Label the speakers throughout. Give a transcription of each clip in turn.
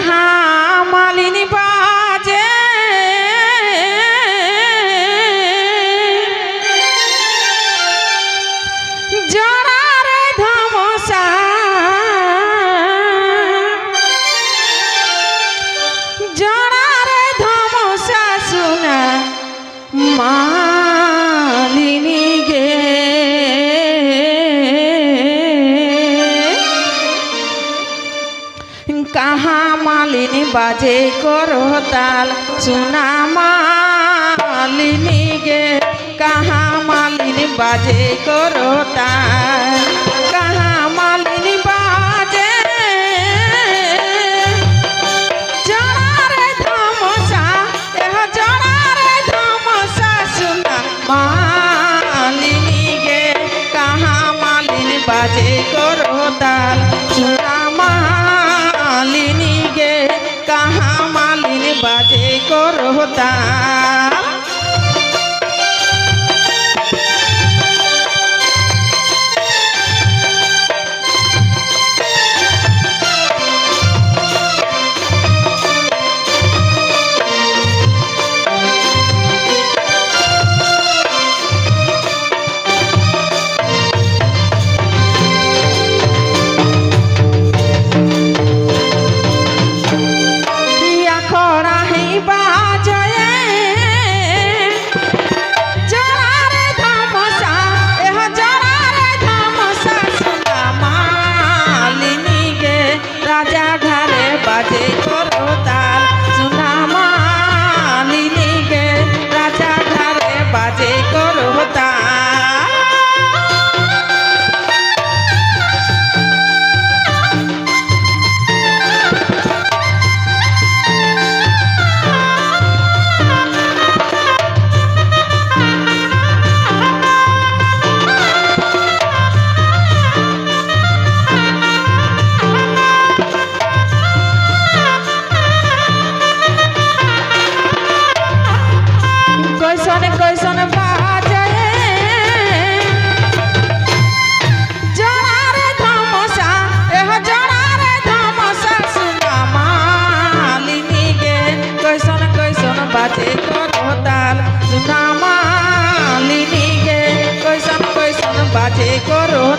Speaker 1: Uh-huh. বাজে করতাল সুনা মালিনী গে কাহা মালিনী বাজে করতাল কথা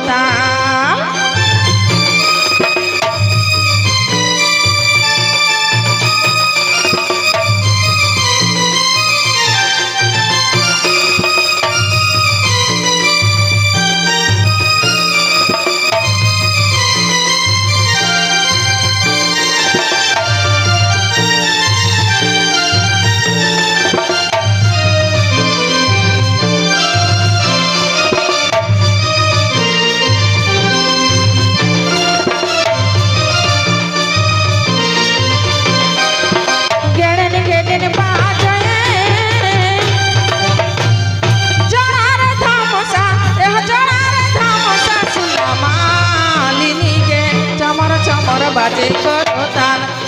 Speaker 1: ตา কাজে করো তার